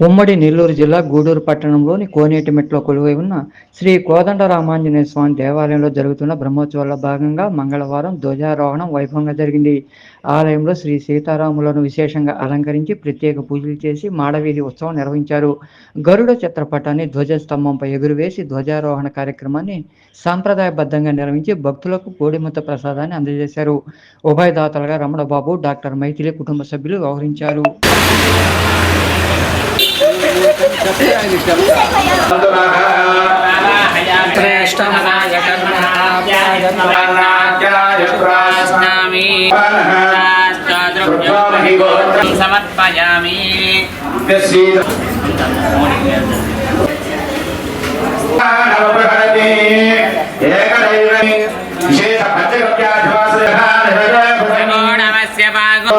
ఉమ్మడి నెల్లూరు జిల్లా గూడూరు పట్టణంలోని కోనేటిమెట్లో కొలువై ఉన్న శ్రీ కోదండరామాంజనేయ స్వామి దేవాలయంలో జరుగుతున్న బ్రహ్మోత్సవాల్లో భాగంగా మంగళవారం ధ్వజారోహణం వైభవంగా జరిగింది. ఆలయంలో శ్రీ సీతారాములను విశేషంగా అలంకరించి ప్రత్యేక పూజలు చేసి మాడవీధి ఉత్సవం నిర్వహించారు. గరుడ చిత్రపటాన్ని ధ్వజస్తంభంపై ఎగురువేసి ధ్వజారోహణ కార్యక్రమాన్ని సాంప్రదాయబద్ధంగా నిర్వహించి భక్తులకు కోడిముత్త ప్రసాదాన్ని అందజేశారు. ఉభయదాతలుగా రమణబాబు డాక్టర్ మైథిలి కుటుంబ సభ్యులు వ్యవహరించారు. సమర్పయామి. నమో నమస్య భాగో.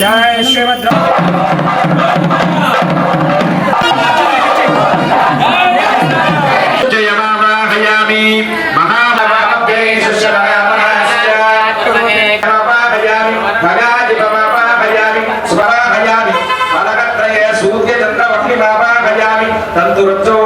जय श्रीमद्र जय मावाहयामि तंतुरत्व